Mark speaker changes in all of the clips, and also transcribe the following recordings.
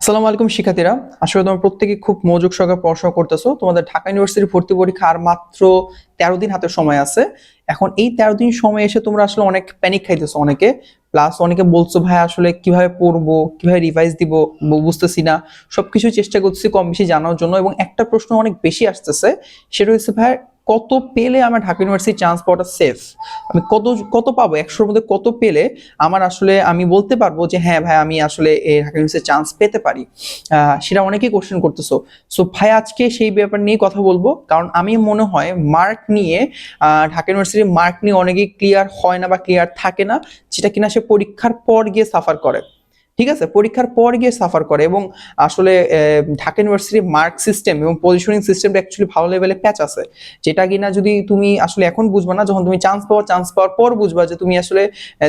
Speaker 1: আসসালামু আলাইকুম, শিক্ষার্থীরা। আসলে তোমরা প্রত্যেকে খুব মনোযোগ সহকারে পড়াশোনা করতেছো। তোমাদের ঢাকা ইউনিভার্সিটির ভর্তি পরীক্ষা আর মাত্র তেরো দিন হাতে সময় আছে। এখন এই তেরো দিন সময় এসে তোমরা আসলে অনেক প্যানিক খাইতেছো অনেকে। প্লাস অনেকে বলছো, ভাই, আসলে কীভাবে পড়ব? কীভাবে রিভাইজ দিব? বুঝতেছি না। সবকিছু চেষ্টা করছি কম বেশি জানার জন্য এবং একটা প্রশ্ন অনেক বেশি আসতেছে। সেটা হচ্ছে, ভাই কত পেলে আমার ঢাকা ইউনিভার্সিটি চান্স পাওয়াটা সেফ আমি কত কত পাবো? একশোর মধ্যে কত পেলে আমার আসলে আমি বলতে পারব যে হ্যাঁ ভাই, আমি আসলে এই ঢাকা ইউনিভার্সিটি চান্স পেতে পারি। সেটা অনেকেই কোশ্চেন করতেছো। সো ভাই, আজকে সেই ব্যাপার নিয়ে কথা বলব। কারণ আমি মনে হয় মার্ক নিয়ে ঢাকা ইউনিভার্সিটির মার্ক নিয়ে অনেকেই ক্লিয়ার হয় না বা ক্লিয়ার থাকে না, যেটা কিনা সে পরীক্ষার পর গিয়ে সাফার করে। ঠিক আছে? পরীক্ষার পর গিয়ে সাফার করে এবং আসলে ঢাকা ইউনিভার্সিটির মার্ক সিস্টেম এবং পজিশনিং সিস্টেমটা অ্যাকচুয়ালি ভালো লেভেলে প্যাচ আছে। যেটা কিনা যদি তুমি আসলে এখন বুঝবা না, যখন তুমি চান্স পাওয়া চান্স পাওয়ার পর বুঝবা যে তুমি আসলে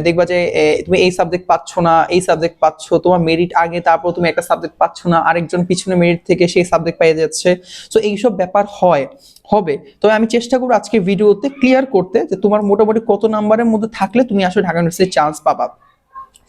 Speaker 1: দেখবা যে তুমি এই সাবজেক্ট পাচ্ছ না, এই সাবজেক্ট পাচ্ছ, তোমার মেরিট আগে, তারপর তুমি একটা সাবজেক্ট পাচ্ছ না, আরেকজন পিছনে মেরিট থেকে সেই সাবজেক্ট পেয়ে যাচ্ছে। তো এইসব ব্যাপার হয়, হবে। তবে আমি চেষ্টা করব আজকে ভিডিওতে ক্লিয়ার করতে যে তোমার মোটামুটি কত নাম্বারের মধ্যে থাকলে তুমি আসলে ঢাকা ইউনিভার্সিটির চান্স পাবা।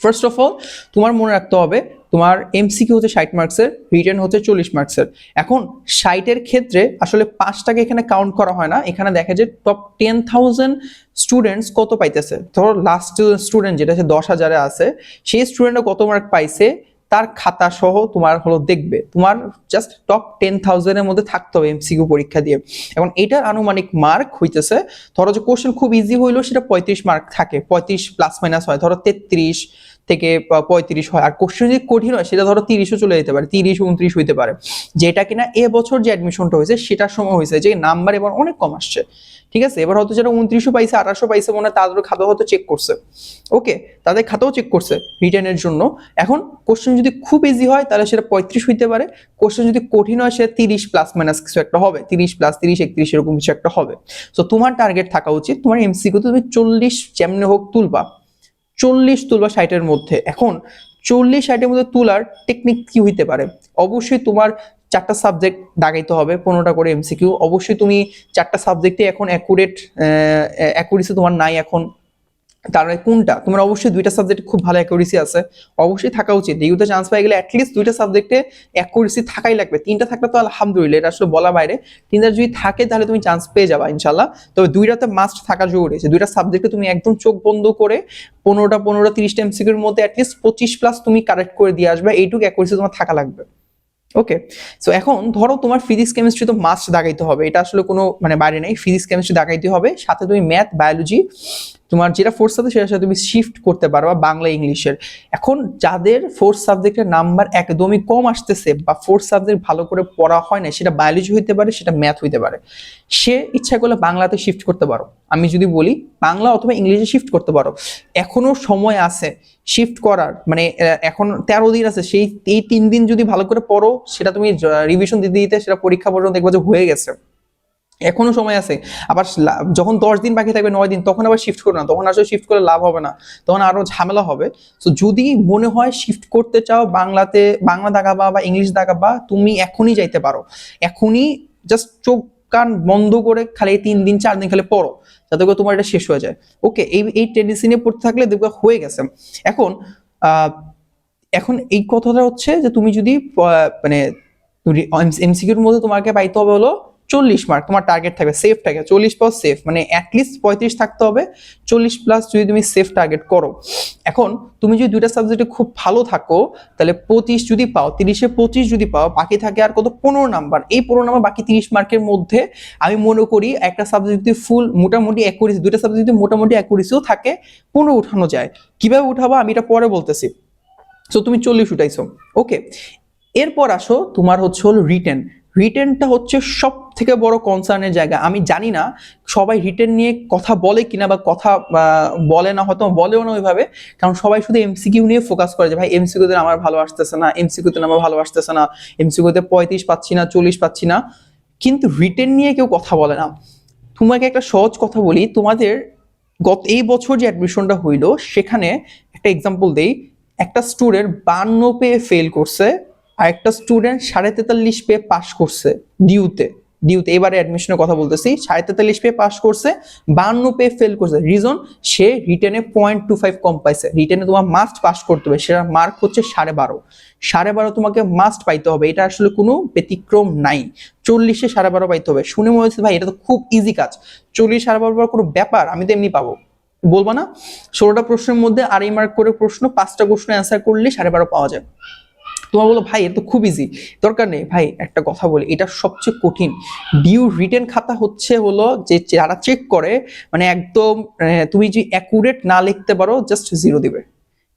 Speaker 1: ফার্স্ট অফ অল তোমার মনে রাখতে হবে, তোমার এমসিকিউ হচ্ছে ষাট মার্কসের রিটার্ন হচ্ছে চল্লিশ মার্কসের এখন ষাটের ক্ষেত্রে আসলে পাঁচটাকে এখানে কাউন্ট করা হয় না, এখানে দেখা যায় টপ টেন থাউজেন্ড স্টুডেন্টস কত পাইতেছে? ধরো লাস্ট স্টুডেন্ট যেটা হচ্ছে দশ হাজারে আছে, সেই স্টুডেন্টরা কত মার্ক পাইছে, তার খাতা সহ তোমার হলো দেখবে। তোমার জাস্ট টপ টেন থাউজেন্ডের মধ্যে থাকতে হবে এমসিকিউ পরীক্ষা দিয়ে। এখন এটার আনুমানিক মার্ক হইতেছে, ধরো যে কোশ্চেন খুব ইজি হইলেও সেটা পঁয়ত্রিশ মার্ক থাকে, পঁয়ত্রিশ প্লাস মাইনাস হয়, ধরো তেত্রিশ থেকে পঁয়ত্রিশ হয়। আর কোশ্চেন যদি কঠিন হয়, সেটা ধরো তিরিশও চলে যেতে পারে, তিরিশ, উনত্রিশ হইতে পারে। যেটা কিনা এবছর যে অ্যাডমিশনটা হয়েছে, সেটার সময় হয়েছে যে নাম্বার এবার অনেক কম আসছে। ঠিক আছে? এবার হয়তো যারা উনত্রিশও পাইছে আঠাশো পাইছে, মনে হয় তাদের খাতা হয়তো চেক করছে। ওকে তাদের খাতাও চেক করছে রিটার্নের জন্য। এখন কোশ্চেন যদি খুব ইজি হয়, তাহলে সেটা পঁয়ত্রিশ হইতে পারে। কোশ্চেন যদি কঠিন হয়, সেটা তিরিশ প্লাস মাইনাস কিছু একটা হবে। তিরিশ প্লাস তিরিশ, একত্রিশ, এরকম কিছু একটা হবে। তো তোমার টার্গেট থাকা উচিত। তোমার এমসিকিউ তুমি চল্লিশ যেমনি হোক তুলবা। চল্লিশ তুলবা ষাটের মধ্যে। এখন চল্লিশ, ষাটের মধ্যে তুলার টেকনিক কি হইতে পারে? অবশ্যই তোমার চারটা সাবজেক্ট দাগাইতে হবে, পনেরোটা করে এমসিকিউ অবশ্যই তুমি চারটা সাবজেক্টে এখন অ্যাকুরেট অ্যাকুরেসি তোমার নাই এখন। তার মানে কোনটা? তোমার অবশ্যই দুইটা সাবজেক্টে খুব ভালো অ্যাকুরেসি আছে। অবশ্যই থাকা উচিত। ডিউতে চান্স পাই গেলে অ্যাটলিস্ট দুইটা সাবজেক্টে অ্যাকুরেসি থাকাই লাগবে। তিনটা থাকলে তো আলহামদুলিল্লাহ, এটা আসলে বলা বাইরে। তিনটা যদি থাকে তাহলে তুমি চান্স পেয়ে যাবা ইনশাল্লাহ তবে দুইটাতে মাস্ট থাকা জরুরি যে দুইটা সাবজেক্টে তুমি একদম চোখ বন্ধ করে পনেরোটা পনেরোটা, তিরিশটা এমসিকিউর মধ্যে অ্যাটলিস্ট পঁচিশ প্লাস তুমি কারেক্ট করে দিয়ে আসবে। এইটুকু অ্যাকুরেসি তোমার থাকা লাগবে। ওকে সো এখন ধরো তোমার ফিজিক্স কেমিস্ট্রি তো মাস্ট দাগাইতে হবে। এটা আসলে কোনো মানে বাইরে নেই। ফিজিক্স কেমিস্ট্রি দাগাইতে হবে। সাথে তুমি ম্যাথ বায়োলজি তোমার যেটা ফোর্থ সাবজেক্ট সেটার সাথে তুমি শিফট করতে পারবা বাংলা ইংলিশের। এখন যাদের ফোর্থ সাবজেক্টের নাম্বার একদমই কম আসতেছে বা ফোর্থ সাবজেক্ট ভালো করে পড়া হয় না সেটা বায়োলজি হইতে পারে, সেটা ম্যাথ হইতে পারে, সে ইচ্ছা করলে বাংলাতে শিফট করতে পারো। আমি যদি বলি, বাংলা অথবা ইংলিশে শিফট করতে পারো। এখনও সময় আছে শিফট করার মানে এখন তেরো দিন আছে, সেই, এই তিন দিন যদি ভালো করে পড়ো, সেটা তুমি রিভিশন দিতে দিতে সেটা পরীক্ষা পর্যন্ত দেখবা যে হয়ে গেছে। এখনও সময় আছে। আবার যখন দশ দিন বাকি থাকবে, নয় দিন, তখন আবার শিফট করো না। তখন আসলে শিফট করে লাভ হবে না। তখন আরও ঝামেলা হবে। তো যদি মনে হয় শিফট করতে চাও, বাংলাতে, বাংলা দাগাবা বা ইংলিশ দাগাবা তুমি এখনই যাইতে পারো। এখনই জাস্ট চোখ, কান বন্ধ করে খালি তিন দিন, চার দিন খালি পড়ো, যাতে করে তোমার এটা শেষ হয়ে যায়। ওকে এই এই টেন্ডেন্সি নিয়ে পড়তে থাকলে দেখবে হয়ে গেছে। এখন এখন এই কথাটা হচ্ছে যে, তুমি যদি মানে এমসিকিউর মধ্যে তোমাকে পাইতে হবে হলো চল্লিশ মার্ক তোমার টার্গেট থাকবে সেফ থাকে চল্লিশ প্লাস সেফ মানে অ্যাটলিস্ট পঁয়ত্রিশ থাকতে হবে, চল্লিশ প্লাস যদি তুমি সেফ টার্গেট করো। এখন তুমি যদি দুইটা সাবজেক্টে খুব ভালো থাকো, তাহলে পঁচিশ যদি পাও, তিরিশে পঁচিশ যদি পাও, বাকি থাকে আর কত? পনেরো নাম্বার এই পনেরো নাম্বার বাকি তিরিশ মার্কের মধ্যে আমি মনে করি একটা সাবজেক্ট যদি ফুল মোটামুটি অ্যাকুরেসি দুইটা সাবজেক্ট যদি মোটামুটি অ্যাকুরেসিও থাকে, পনেরো উঠানো যায়। কীভাবে উঠাবো? আমি এটা পরে বলতেছি। সো তুমি চল্লিশ উঠাইছো। ওকে এরপর আসো, তোমার হচ্ছে হল রিটেন রিটেনটা হচ্ছে সব থেকে বড় কনসার্নের জায়গা। আমি জানি না সবাই রিটেন নিয়ে কথা বলে কিনা বা কথা বলে না, হয়তো বলেও না ওইভাবে। কারণ সবাই শুধু এমসিকিউ নিয়ে ফোকাস করে যে, ভাই, এমসিকিউতে আমার ভালো আসতেছে না, এমসিকিউতে আমার ভালো আসতেছে না, এমসিকিউতে পঁয়ত্রিশ পাচ্ছি না, চল্লিশ পাচ্ছি না। কিন্তু রিটেন নিয়ে কেউ কথা বলে না। তোমাকে একটা সহজ কথা বলি, তোমাদের গত এই বছর যে অ্যাডমিশনটা হইল, সেখানে একটা এক্সাম্পল দেই। একটা স্টুডেন্ট বান্ন পেয়ে ফেল করছে। আর একটা স্টুডেন্ট সাড়ে তেতাল্লিশ পেয়ে পাশ করছে ডিউতে ডিউতে এবারে অ্যাডমিশনের কথা বলতেছি, সাড়ে তেতাল্লিশ পেয়ে পাস করছে বান্ন পেয়ে ফেল করছে। রিজন সে রিটেনে পয়েন্ট টু ফাইভ কম পাইছে। রিটেনে তোমার মাস্ট পাস করতে হবে সেটা মার্ক হচ্ছে সাড়ে বারো। সাড়ে বারো তোমাকে মাস্ট পাইতে হবে, এটা আসলে কোনো ব্যতিক্রম নাই। চল্লিশে সাড়ে বারো পাইতে হবে। শুনে মনে হচ্ছে ভাই, এটা তো খুব ইজি কাজ। চল্লিশ সাড়ে বারো কোনো ব্যাপার? আমি তো এমনি পাবো। বলব না? ষোলোটা প্রশ্নের মধ্যে আড়াই মার্ক করে প্রশ্ন, পাঁচটা প্রশ্ন অ্যান্সার করলে সাড়ে বারো পাওয়া যায়। তোমার বলো ভাই এটা তো খুব ইজি দরকার নেই, ভাই, একটা কথা বলি, এটা সবচেয়ে কঠিন। ডিউ রিটেন খাতা হচ্ছে হলো যে যারা চেক করে মানে একদম তুমি যদি অ্যাকুরেট না লিখতে পারো জাস্ট জিরো দিবে।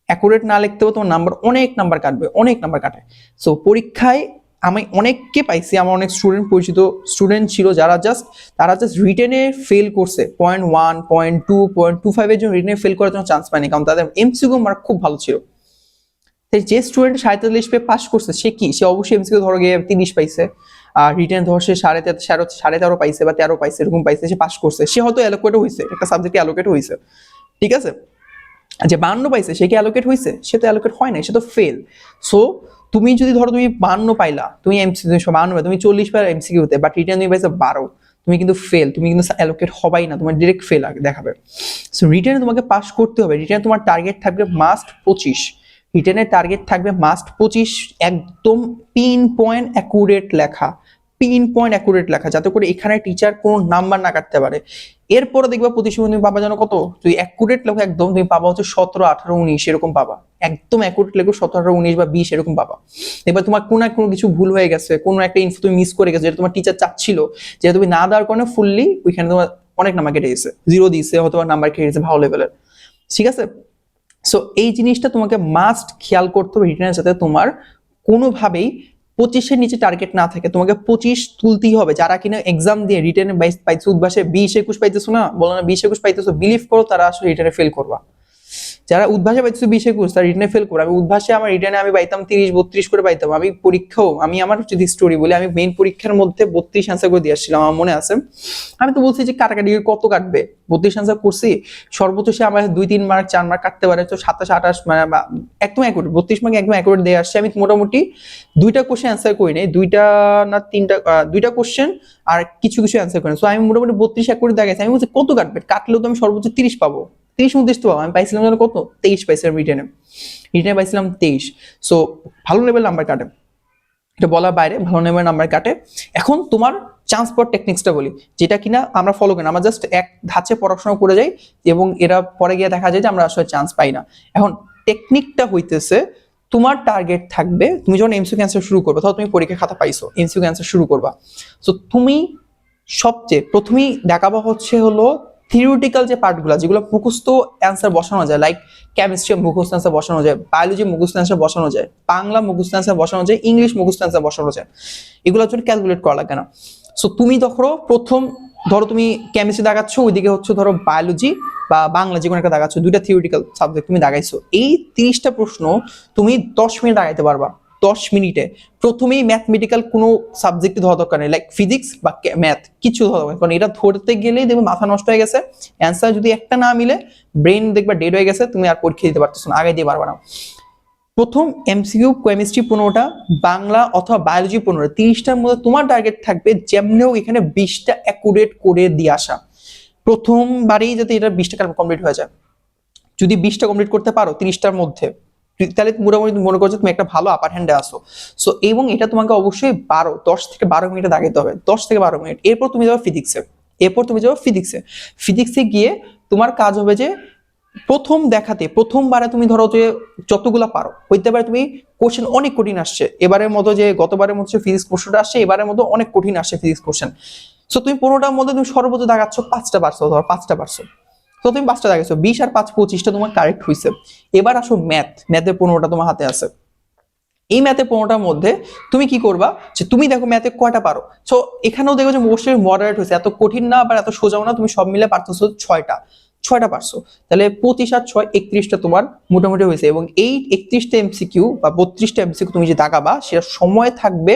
Speaker 1: অ্যাকুরেট না লিখতে পারো, তোমার নাম্বার অনেক নাম্বার কাটবে, অনেক নাম্বার কাটে। সো পরীক্ষায় আমি অনেককে পাইছি, আমার অনেক স্টুডেন্ট পরিচিত স্টুডেন্ট ছিল যারা জাস্ট তারা জাস্ট রিটেনে ফেল করছে। Point one point two point two ফাইভের জন্য রিটেনে ফেল করার জন্য চান্স পায়নি, কারণ তাদের এমসিকিউ মার্ক খুব ভালো ছিল। যে স্টুডেন্ট সাঁত্রিশ পেয়ে পাস করছে, সে কি? সে অবশ্যই এমসিকিউ ধরো গিয়ে তিরিশ পাইছে। আর রিটার্ন ধর সে সাড়ে তেরো সাড়ে সাড়ে তেরো পাইছে বা তেরো পাইছে, এরকম পাইছে, সে পাস করছে। সে হয়তো অ্যালোকেট হয়েছে একটা সাবজেক্টে অ্যালোকেট হয়েছে ঠিক আছে? যে বান্ন পাইছে, সে কি অ্যালোকেট হয়েছে সে তো অ্যালোকেট হয় না সে তো ফেল সো তুমি যদি ধরো তুমি বান্ন পাইলা, তুমি এমসি তুমি বান্ন পাই তুমি চল্লিশ পাই এমসিকিউতে বাট রিটার্ন তুমি পাইছো বারো। তুমি কিন্তু ফেল তুমি কিন্তু অ্যালোকেট হবাই না, তোমার ডিরেক্ট ফেল দেখাবে। সো রিটার্নে তোমাকে পাস করতে হবে রিটার্নে তোমার টার্গেট থাকবে মাস্ট পঁচিশ। রিটার্নের টার্গেট থাকবে মাস্ট পঁচিশ, একদম পিন পয়েন্ট অ্যাকুরেট লেখা পিন পয়েন্ট অ্যাকুরেট লেখা, যাতে করে এখানে টিচার কোনো নাম্বার না কাটতে পারে। এরপরে দেখবা প্রতিসময় তুমি পাবা যেন কত? তুই অ্যাকুরেট লেখো একদম, তুমি পাবা হচ্ছে সতেরো, আঠারো, উনিশ, এরকম পাবা। একদম অ্যাকুরেট লেখো সতেরো আঠারো উনিশ বা বিশ, এরকম পাবা। এবার তোমার কোনো কোনো কিছু ভুল হয়ে গেছে, কোনো একটা ইনফো তুমি মিস করে গেছে, যেটা তোমার টিচার চাচ্ছিল, যেটা তুমি না দেওয়ার কারণে ফুললি ওইখানে তোমার অনেক নাম্বার কেটে গেছে। জিরো দিয়েছে হয়তো নাম্বার কেটে গেছে, ভালো লেভেলের ঠিক আছে? সো এই জিনিসটা তোমাকে মাস্ট খেয়াল করতে হবে রিটার্নের সাথে তোমার কোনোভাবেই পঁচিশের নিচে টার্গেট না থাকে। তোমাকে পঁচিশ তুলতেই হবে। যারা কিনা এক্সাম দিয়ে রিটার্নে বাইশ উদ্ভাসে, বিশ একুশ পাইতেছো না, বলো না, বিশ একুশ পাইতেছো বিলিভ করো তারা আসলে রিটার্নে ফেল করবা। যারা উদ্ভাসে পাইতেছো বিশ একুশ, তারা রিটার্নে ফেল করবে। আমি উদ্ভাসে আমার রিটার্নে আমি পাইতাম তিরিশ, বত্রিশ করে পাইতাম। আমি পরীক্ষাও, আমি আমার যদি স্টোরি বলি, আমি মেইন পরীক্ষার মধ্যে বত্রিশ অ্যান্সার করে দিয়ে আসছিলাম, আমার মনে আছে। আমি তো বলছি যে কাটাকাটি কত কাটবে? বত্রিশ আনসার করছি, সর্বোচ্চ সে আমার দুই, তিন মার্ক চার মার্ক কাটতে পারে, তো সাতাশ, আঠাশ মানে বা একদম অ্যাকুরেট বত্রিশ মার্ক একদম অ্যাকুরেট দিয়ে আসছে। আমি মোটামুটি দুইটা কোশ্চেন অ্যান্সার করি নাই, দুইটা না তিনটা দুইটা কোশ্চেন আর কিছু কিছু অ্যান্সার করি সো আমি মোটামুটি বত্রিশ অ্যাকুরেট দেখাইছি। আমি বলছি কত কাটবে? কাটলেও তো আমি সর্বোচ্চ তিরিশ পাবো। তিরিশ উনত্রিশ তো আমি পাইছিলাম যেন কত? তেইশ পাইছিলাম রিটেনে রিটেনে পাইছিলাম তেইশ। সো ভালো লেভেল নাম্বার কাটে। এটা বলার বাইরে, ভালো নেমের নাম্বার কাটে। এখন তোমার চান্স পর টেকনিক্সটা বলি, যেটা কিনা আমরা ফলো করি না। আমরা জাস্ট এক ধাঁচে পড়াশোনা করে যাই এবং এরা পরে গিয়ে দেখা যায় যে আমরা আসলে চান্স পাই না। এখন টেকনিকটা হইতেছে, তোমার টার্গেট থাকবে, তুমি যখন এমসিউ ক্যান্সার শুরু করবে তখন তুমি পরীক্ষা খাতা পাইছো এমসিউ ক্যান্সার শুরু করবা। সো তুমি সবচেয়ে, প্রথমেই দেখাবা হচ্ছে হলো থিওরিটিক্যাল যে পার্টগুলো যেগুলো মুখস্থ অ্যান্সার বসানো যায় লাইক কেমিস্ট্রি মুখস্থ অ্যান্সার বসানো যায় বায়োলজি মুখস্থ অ্যান্সার বসানো যায়, বাংলা মুখস্থ অ্যান্সার বসানো যায় ইংলিশ মুখস্থ অ্যান্সার বসানো যায় এগুলোর জন্য ক্যালকুলেট করা লাগে না। সো তুমি ধরো প্রথম, ধরো তুমি কেমিস্ট্রি দেখাচ্ছ ওইদিকে হচ্ছে ধরো বায়োলজি বা বাংলা যে কোনো একটা দেখাচ্ছ দুইটা থিওরিটিক্যাল সাবজেক্ট তুমি দেখাইছো এই তিরিশটা প্রশ্ন তুমি দশ মিনিট দেখাইতে পারবা। দশ মিনিটে। প্রথমেই ম্যাথমেটিক্যাল কোনো সাবজেক্ট ধরা দরকার নেই। লাইক ফিজিক্স বা ম্যাথ কিছু ধরা দরকার। কারণ এটা ধরতে গেলেই দেখবে মাথা নষ্ট হয়ে গেছে। অ্যান্সার যদি একটা না মিলে ব্রেন দেখবে ডেড হয়ে গেছে, তুমি আর পরীক্ষা দিতে পারতেছো না আগে দিয়ে পারবা না। প্রথম এমসিকিউ কেমিস্ট্রি পনেরোটা, বাংলা অথবা বায়োলজি পনেরো তিরিশটার মধ্যে তোমার টার্গেট থাকবে যেমনিও এখানে বিশটা অ্যাকুরেট করে দিয়ে আসা। প্রথমবারেই যাতে এটা বিশটা কমপ্লিট হয়ে যায়। যদি বিশটা কমপ্লিট করতে পারো তিরিশটার মধ্যে। তাহলে মোটামুটি মনে করছ তুমি একটা ভালো আপার হ্যান্ডে আসো সো এবং এটা তোমাকে অবশ্যই বারো, দশ থেকে বারো মিনিটে দাগাইতে হবে। দশ থেকে বারো মিনিট। এরপর তুমি যাবে ফিজিক্সে এরপর তুমি যাবে ফিজিক্সে ফিজিক্সে গিয়ে তোমার কাজ হবে যে প্রথম দেখাতে, প্রথমবারে তুমি ধরো যে যতগুলা পারো। হইতে পারে তুমি কোশ্চেন অনেক কঠিন আসছে। এবারের মতো যে গতবারের মতো ফিজিক্স কোশ্চেনটা আসছে, এবারের মতো অনেক কঠিন আসছে ফিজিক্স কোশ্চেন সো তুমি পনেরোটার মধ্যে তুমি সর্বোচ্চ দেখাচ্ছ পাঁচটা পারছ, ধরো পাঁচটা পারছ। তো তুমি পাঁচটা দেখাচ্ছ বিশ আর পাঁচ, পঁচিশটা তোমার কারেক্ট হয়েছে এবার আসো ম্যাথ ম্যাথের পনেরোটা তোমার হাতে আছে। এই ম্যাথে পনেরোটার মধ্যে তুমি কি করবা? যে তুমি দেখো ম্যাথে কয়টা পারো? সো এখানেও দেখো যে মোস্টলি মডারেট হয়েছে। এত কঠিন না বা এত সোজাও না। তুমি সব মিলে পারতেছো ছয়টা। ছয়টা পারছ। তাহলে পঁচিশ আর ছয়, একত্রিশটা তোমার মোটামুটি হয়েছে। এবং এই একত্রিশটা এমসিকিউ বা বত্রিশটা এমসিকিউ তুমি যে দাগাবা সেটা সময় থাকবে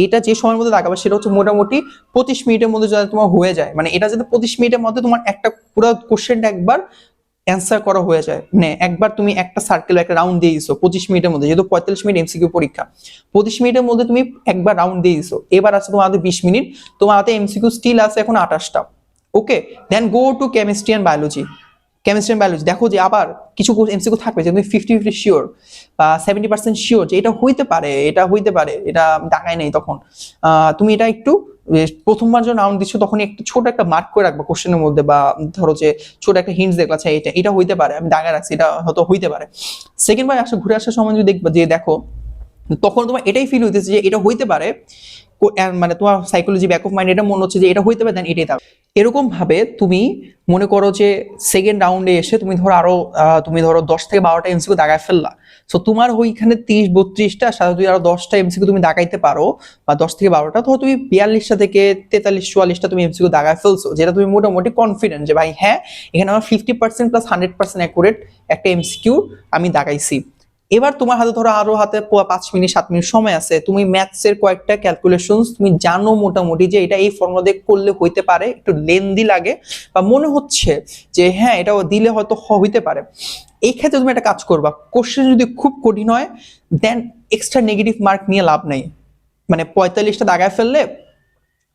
Speaker 1: এইটা যে সময়ের মধ্যে দাগাবা সেটা হচ্ছে মোটামুটি পঁচিশ মিনিটের মধ্যে যাতে তোমার হয়ে যায় মানে এটা যাতে পঁচিশ মিনিটের মধ্যে তোমার একটা পুরো কোশ্চেনটা একবার অ্যান্সার করা হয়ে যায়। মানে একবার তুমি একটা সার্কেল একটা রাউন্ড দিয়ে দিছো পঁচিশ মিনিটের মধ্যে, যেহেতু পঁয়তাল্লিশ মিনিট এমসিকিউ পরীক্ষা। পঁচিশ মিনিটের মধ্যে তুমি একবার রাউন্ড দিয়ে দিছো, এবার আছে তোমার হাতে বিশ মিনিট, তোমার হাতে এমসিকিউ স্টিল আছে এখন আঠাশটা। Okay then go to chemistry and biology chemistry biology দেখো যে আবার কিছু এমসিকিউ থাকবে যে তুমি ফিফটি ফিফটি শিওর বা সেভেন্টি পার্সেন্ট শিওর যে এটা হইতে পারে, এটা হইতে পারে, এটা ডাকায় নেই তখন। তুমি এটা একটু প্রথমবার যখন রাউন্ড দিচ্ছ তখন একটু ছোট একটা মার্ক করে রাখবা কোশ্চেনের মধ্যে বা ধরো যে ছোট একটা হিন্টস দেখলা আচ্ছা এটা এটা হইতে পারে, আমি দাগায় রাখছি, এটা হয়তো হইতে পারে। সেকেন্ড বার আসা, ঘুরে আসার সময় যদি দেখবা যে দেখো, তখন তোমার এটাই ফিল হইতেছে যে এটা হইতে পারে মানে তোমার সাইকোলজি ব্যাক অফ মাইন্ড এটা মনে হচ্ছে যে এটা হইতে পারে দেন এটাই থাকবে এরকম ভাবে তুমি মনে করো যে সেকেন্ড রাউন্ডে এসে তুমি ধরো আরও তুমি ধরো দশ থেকে বারোটা এমসিকিউ দাগায় ফেললা। সো তোমার ওইখানে তিরিশ, বত্রিশটা, সাথে তুমি আরও দশটা এমসিকিউ তুমি দাগাইতে পারো, বা দশ থেকে বারোটা তো তুমি বিয়াল্লিশটা থেকে তেতাল্লিশ, চুয়াল্লিশটা তুমি এমসিকিউ দাগায় ফেলছো, যেটা তুমি মোটামুটি কনফিডেন্ট যে ভাই হ্যাঁ এখানে আমার fifty percent plus hundred percent accurate একটা এমসিকিউ আমি দাগাইছি। এবার তোমার হাতে ধরো আরও হাতে পাঁচ মিনিট, সাত মিনিট সময় আছে, তুমি ম্যাথস এর কয়েকটা ক্যালকুলেশন তুমি জানো মোটামুটি যে এটা এই ফর্মুলা দিয়ে করলে হইতে পারে, একটু লেন্দি লাগে, বা মনে হচ্ছে যে হ্যাঁ এটা দিলে হয়তো হইতে পারে। এই ক্ষেত্রে তুমি একটা কাজ করবা কোশ্চেন যদি খুব কঠিন হয় দেন এক্সট্রা নেগেটিভ মার্ক নিয়ে লাভ নেই। মানে পঁয়তাল্লিশটা দাগায় ফেললে,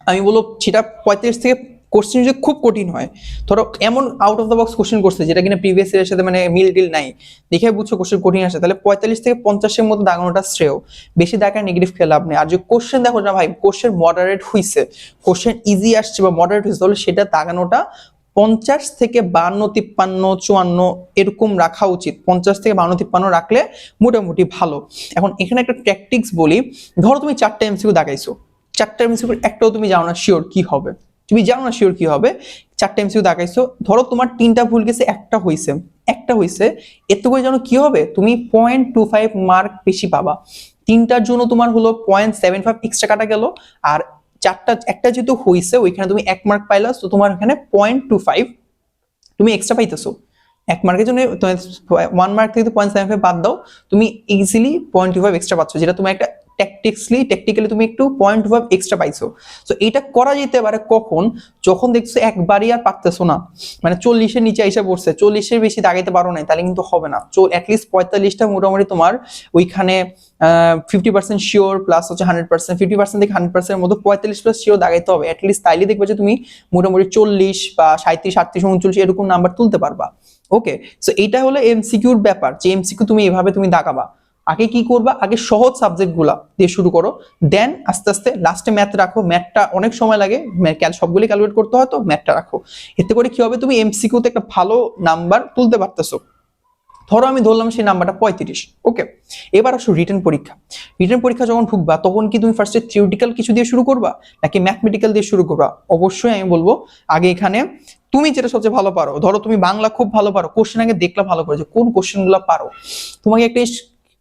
Speaker 1: আমি বলব সেটা পঁয়ত্রিশ থেকে কোশ্চেন যদি খুব কঠিন হয়, ধরো এমন out of the box question করছে যেটা কিনা প্রিভিয়াস ইয়ারের সাথে মানে মিল টিল নাই, দেখে বুঝছ কোশ্চেন কঠিন আসে, তাহলে পঁয়তাল্লিশ থেকে পঞ্চাশের মধ্যে দাগানোটা শ্রেয়। বেশি দাগায় নেগেটিভ খেয়ে লাভ নেই। আর যে কোশ্চেন দেখো না ভাই কোশ্চেন মডারেট হইছে কোশ্চেন ইজি আসছে বা মডারেট হয়েছে তাহলে সেটা দাগানোটা পঞ্চাশ থেকে বান্ন তিপ্পান্ন, চুয়ান্ন এরকম রাখা উচিত। পঞ্চাশ থেকে বান্ন তিপ্পান্ন রাখলে মোটামুটি ভালো। এখন এখানে একটা ট্যাকটিক্স বলি, ধরো তুমি চারটে এমসিকিউ দাগাইছো, চারটে এমসিকিউ একটাও তুমি জানো না শিওর কি হবে। তুমি জানো না শিওর কি হবে? চারটে এমসিকিউ দাগাইছো ধরো তোমার তিনটা ভুল গেছে, একটা হইছে একটা হইছে, এতে করে জানো কি হবে? তুমি পয়েন্ট টু ফাইভ মার্ক বেশি পাবা। তিনটার জন্য তোমার হলো পয়েন্ট সেভেন ফাইভ এক্সট্রা কাটা গেল, আর চারটা, একটা যেহেতু হইছে, ওইখানে তুমি এক মার্ক পাইলা তো তোমার এখানে পয়েন্ট টু ফাইভ তুমি এক্সট্রা পাইতেছো। এক মার্কের জন্য ওয়ান মার্ক থেকে পয়েন্ট সেভেন ফাইভ বাদ দাও, তুমি easily point two five extra পাচ্ছ, যেটা তুমি একটা ট্যাকটিক্সলি টেকনিক্যালি তুমি একটু পয়েন্ট ফাইভ এক্সট্রা পাইছো। তো এটা করা যেতে পারে কখন? যখন দেখছ একবারই আর পারতেছো না। মানে চল্লিশের নিচে এসে পড়ছে চল্লিশের বেশি দাগাইতে পারো নাই, তাহলে কিন্তু হবে না। তো অ্যাটলিস্ট পঁয়তাল্লিশটা মোটামুটি তোমার ওইখানে ফিফটি পার্সেন্ট শিওর প্লাস হচ্ছে হান্ড্রেড পার্সেন্ট ফিফটি পার্সেন্ট থেকে হান্ড্রেড পার্সেন্টের মধ্যে পঁয়তাল্লিশ প্লাস শিওর দাগাইতে হবে। অ্যাটলিস্ট তাইলে দেখবে যে তুমি মোটামুটি চল্লিশ বা সাঁত্রিশ আটত্রিশ, উনচল্লিশ এরকম নাম্বার তুলতে পারবা। ওকে সো এটা হলো এমসিকিউর ব্যাপার। যে এমসিকিউ তুমি এভাবে তুমি দাগাবা। আগে কি করবা? আগে সহজ সাবজেক্টগুলা দিয়ে শুরু করো। দেন আস্তে আস্তে লাস্টে ম্যাথ রাখো। ম্যাথটা অনেক সময় লাগে। সবগুলি ক্যালকুলেট করতে হয় তো ম্যাথটা রাখো। এতে করে কি হবে? তুমি এমসিকিউতে একটা ভালো নাম্বার তুলতে পারতেছো। ধরো আমি ধরলাম সেই নাম্বারটা পঁয়ত্রিশ। ওকে এবার আসো রিটার্ন পরীক্ষা। রিটার্ন পরীক্ষা যখন ঢুকবা, তখন কি তুমি ফার্স্টে থিওরিটিক্যাল কিছু দিয়ে শুরু করবা, নাকি ম্যাথমেটিক্যাল দিয়ে শুরু করবা? অবশ্যই আমি বলব, আগে এখানে তুমি যেটা সবচেয়ে ভালো পারো, ধরো তুমি বাংলা খুব ভালো পারো কোশ্চেন আগে দেখলা ভালো করে যে কোন কোশ্চেনগুলো পারো। তোমাকে একটা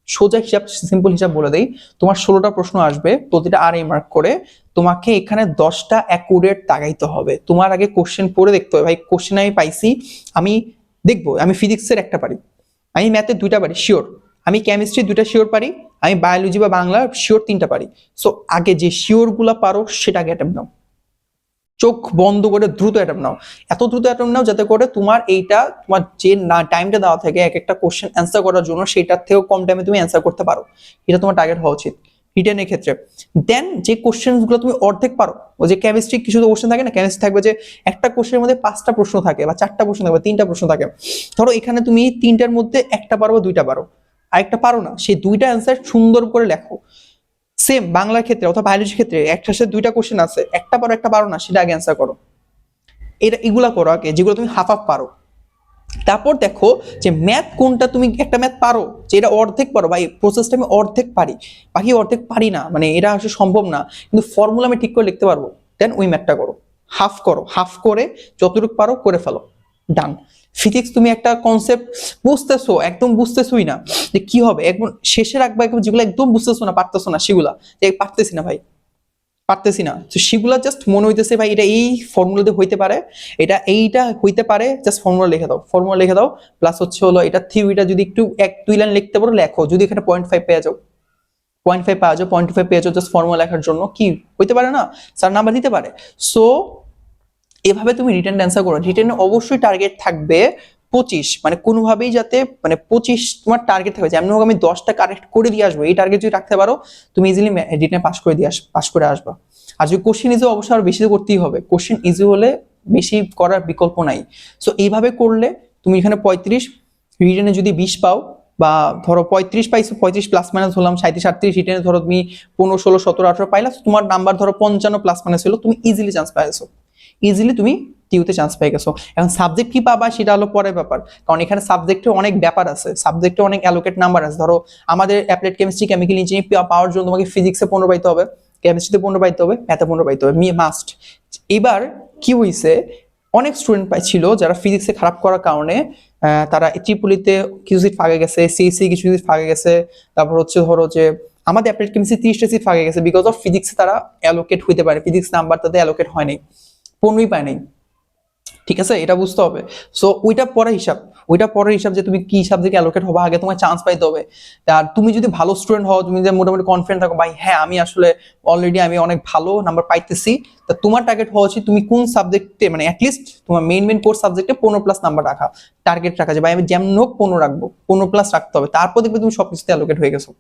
Speaker 1: সোজা হিসাব সিম্পল হিসাব বলে দেই। তোমার ষোলোটা প্রশ্ন আসবে, প্রতিটা আর মার্ক করে। তোমাকে এখানে দশটা অ্যাকুরেট তাগাইতে হবে। তোমার আগে কোশ্চেন পড়ে দেখতে হবে, ভাই কোশ্চেন আমি পাইছি, আমি দেখব, আমি ফিজিক্সের একটা পারি। আমি ম্যাথে দুইটা পারি শিওর আমি কেমিস্ট্রি দুইটা শিওর পারি, আমি বায়োলজি বা বাংলা শিওর তিনটা পারি। সো আগে যে শিওরগুলা পারো, সেটা আগে অ্যাটেম্প নাও। চোখ বন্ধ করে দ্রুত অ্যাটেম্প নাও। এত দ্রুত অ্যাটেম্প নাও যাতে করে তোমার এইটা, তোমার যে না টাইমটা দেওয়া থাকে, এক একটা কোশ্চেন অ্যান্সার করার জন্য সেটার থেকেও কম টাইমে তুমি অ্যান্সার করতে পারো। এটা তোমার টার্গেট হওয়া উচিত রিটার্নের ক্ষেত্রে। দেন যে কোশ্চেনগুলো তুমি অর্ধেক পারো ও যে কেমিস্ট্রি কিছু তো কোশ্চেন থাকে না কেমিস্ট্রি থাকবে যে একটা কোশ্চেনের মধ্যে পাঁচটা প্রশ্ন থাকে বা চারটা প্রশ্ন থাকে বা তিনটা প্রশ্ন থাকে। ধরো এখানে তুমি তিনটার মধ্যে একটা পারো বা দুইটা পারো। আরেকটা পারো না, সেই দুইটা অ্যান্সার সুন্দর করে লেখো। সেম বাংলার ক্ষেত্রে অথবা বায়োলজির ক্ষেত্রে একটা সাথে দুইটা কোশ্চেন আছে। একটা পারো একটা পারো না, সেটা আগে অ্যান্সার করো। এটা, এগুলা করো আগে, যেগুলো তুমি হাফ হাফ পারো। তারপর দেখো যে ম্যাথ কোনটা তুমি একটা ম্যাথ পারো, যে এটা অর্ধেক পারো, বা এই প্রসেসটা আমি অর্ধেক পারি। বাকি অর্ধেক পারি না মানে এটা আসলে সম্ভব না। কিন্তু ফর্মুলা আমি ঠিক করে লিখতে পারব। দেন ওই ম্যাথটা করো। হাফ করো হাফ করে যতটুকু পারো করে ফেলো। ডান ফিজিক্স তুমি একটা কনসেপ্ট বুঝতেছো, একদম বুঝতেছোই না যে কি হবে। একদম শেষে রাখবা একদম যেগুলো একদম বুঝতেছো না, পারতেছো না, সেগুলা। যে পারতেছি না ভাই, পারতেছি না। তো সেগুলা জাস্ট মনে হইতেছে ভাই, এটা এই ফর্মুলাতে হইতে পারে, এটা এইটা হইতে পারে জাস্ট ফর্মুলা লিখে দাও ফর্মুলা লিখে দাও প্লাস হচ্ছে হলো এটা থিওরিটা যদি একটু এক, দুই লাইন লিখতে পারো, লেখো। যদি এখানে পয়েন্ট ফাইভ পেয়ে যাও পয়েন্ট ফাইভ পাওয়া যাও পয়েন্ট ফাইভ পেয়ে যাও জাস্ট ফর্মুলা লেখার জন্য। কি? হইতে পারে না স্যার নাম্বার দিতে পারে। সো এভাবে তুমি রিটার্ন অ্যান্সার করো। রিটার্নে অবশ্যই টার্গেট থাকবে পঁচিশ। মানে কোনোভাবেই যাতে মানে পঁচিশ তোমার টার্গেট থাকবে। যেমন হোক আমি দশটা কারেক্ট করে দিয়ে আসব। এই টার্গেট যদি রাখতে পারো, তুমি ইজিলি রিটেনে পাস করে দিয়ে আস পাস করে আসবা। আর যদি কোশ্চেন ইজি অবশ্যই আরও বেশি করতেই হবে। কোশ্চেন ইজি হলে বেশি করার বিকল্প নাই। সো এইভাবে করলে তুমি এখানে পঁয়ত্রিশ রিটেনে যদি বিশ পাও বা ধরো পঁয়ত্রিশ পাইছো, পঁয়ত্রিশ প্লাস মাইনাস হলাম সাঁত্রিশ আটত্রিশ রিটেনে ধরো তুমি পনেরো, ষোলো, সতেরো, আঠেরো পাইলা, তোমার নাম্বার ধরো পঞ্চান্ন প্লাস মাইনাস হলো, তুমি ইজিলি চান্স পাইছো। ইজিলি তুমি টিউতে চান্স পেয়ে গেছো। এখন সাবজেক্ট কি পাবা সেটা হলো পরের ব্যাপার। কারণ এখানে সাবজেক্টে অনেক ব্যাপার আছে। সাবজেক্টে অনেক অ্যালোকেট নাম্বার আছে। ধরো, আমাদের অ্যাপ্লাইড কেমিস্ট্রি কেমিক্যাল ইঞ্জিনিয়ারিং পাওয়ার জন্য তোমাকে ফিজিক্সে পনেরো পাইতে হবে। কেমিস্ট্রিতে পনেরো পাইতে হবে ম্যাথে পনেরো পাইতে হবে। মাস্ট এবার কি হয়েছে অনেক স্টুডেন্ট ছিল যারা ফিজিক্সে খারাপ করার কারণে তারা ত্রিপুলিতে কিছু সিট ফাঁকে গেছে সিএসসি কিছু সিট ফাঁকে গেছে। তারপর হচ্ছে ধরো যে, আমাদের অ্যাপ্লাইড কেমিস্ট্রি তিরিশটা সিট ফাঁকে গেছে। বিকজ অফ ফিজিক্সে তারা অ্যালোকেট হইতে পারে। ফিজিক্স নাম্বার তাদের অ্যালোকেট হয় পনেরোই পায় নাই। ঠিক আছে? এটা বুঝতে হবে। সো ওইটা পরে হিসাব। ওইটা পরের হিসাব যে তুমি কি সাবজেক্ট অ্যালোকেট হবে, আগে তোমার চান্স পাইতে হবে। আর তুমি যদি ভালো স্টুডেন্ট হও, তুমি যে মোটামুটি কনফিডেন্ট থাকো, ভাই হ্যাঁ আমি আসলে অলরেডি আমি অনেক ভালো নাম্বার পাইতেছি। তা তোমার টার্গেট হওয়া উচিত তুমি কোন সাবজেক্টে মানে অ্যাটলিস্ট তোমার মেইন মেইন কোর্স সাবজেক্টে পনেরো প্লাস নাম্বার রাখা টার্গেট রাখা যে, ভাই, আমি যেমন হোক পনেরো রাখব, পনেরো প্লাস রাখতে হবে। তারপর দেখবে তুমি সব কিছুতে অ্যালোকেট হয়ে গেছো।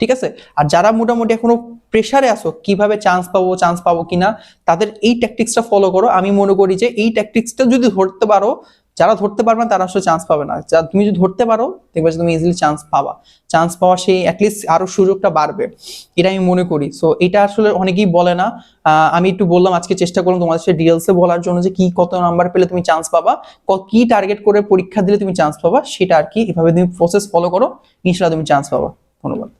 Speaker 1: ঠিক আছে? আর যারা মোটামুটি এখনও প্রেসারে আসো কীভাবে চান্স পাবো চান্স পাবো কিনা, তাদের এই ট্যাকটিক্সটা ফলো করো। আমি মনে করি যে এই ট্যাকটিক্সটা যদি ধরতে পারো যারা ধরতে পারবে না, তারা আসলে চান্স পাবে না। যা তুমি যদি ধরতে পারো, দেখবে যে তুমি ইজিলি চান্স পাবা। চান্স পাওয়া সেই অ্যাটলিস্ট আরও সুযোগটা বাড়বে। এটা আমি মনে করি। সো এটা আসলে অনেকেই বলে না। আমি একটু বললাম, আজকে চেষ্টা করলাম তোমাদের সাথে ডিটেলসে বলার জন্য যে কি কত নাম্বার পেলে তুমি চান্স পাবা, কি টার্গেট করে পরীক্ষা দিলে তুমি চান্স পাবা, সেটা আর কি এভাবে তুমি প্রসেস ফলো করো। ইনশাল্লাহ তুমি চান্স পাবা। ধন্যবাদ।